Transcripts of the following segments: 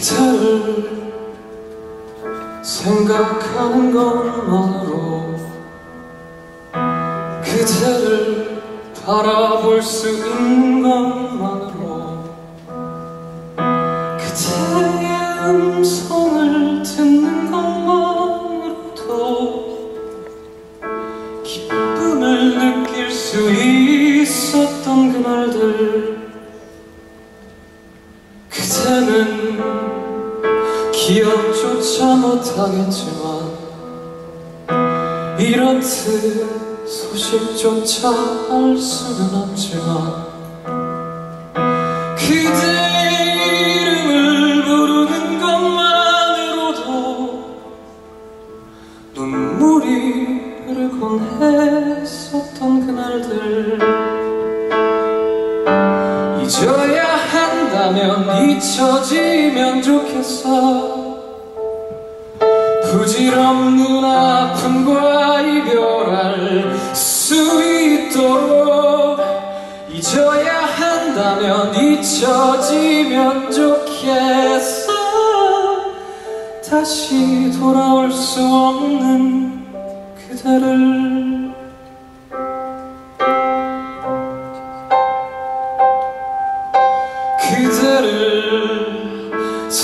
그대를 생각하는 것만으로 그대를 바라볼 수 있는 것만으로 그대의 음성 기억조차 못하겠지만 이렇듯 소식조차 알 수는 없지만 그대의 이름을 부르는 것만으로도 눈물이 흐르곤 했었던 그날들. 잊어 야 한다면 잊혀지면 좋겠어. 부질없는 아픔과 이별할 수 있도록 잊어야 한다면 잊혀지면 좋겠어. 다시 돌아올 수 없는 그대를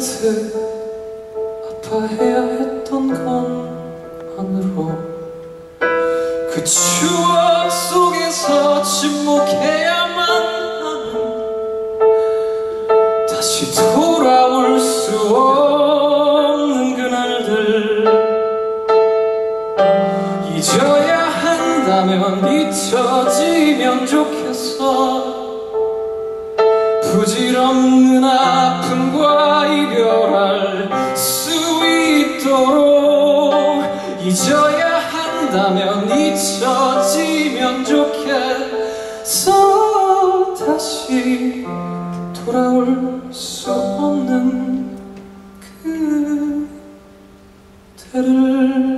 듯 아파해야 했던 것만으로 그 추억 속에서 침묵해야만 하는 다시 돌아올 수 없는 그날들. 잊어야 한다면 잊혀지면 좋겠어. 부질없는 아픔과 한다면 잊혀지면 좋겠어 다시 돌아올 수 없는 그대를.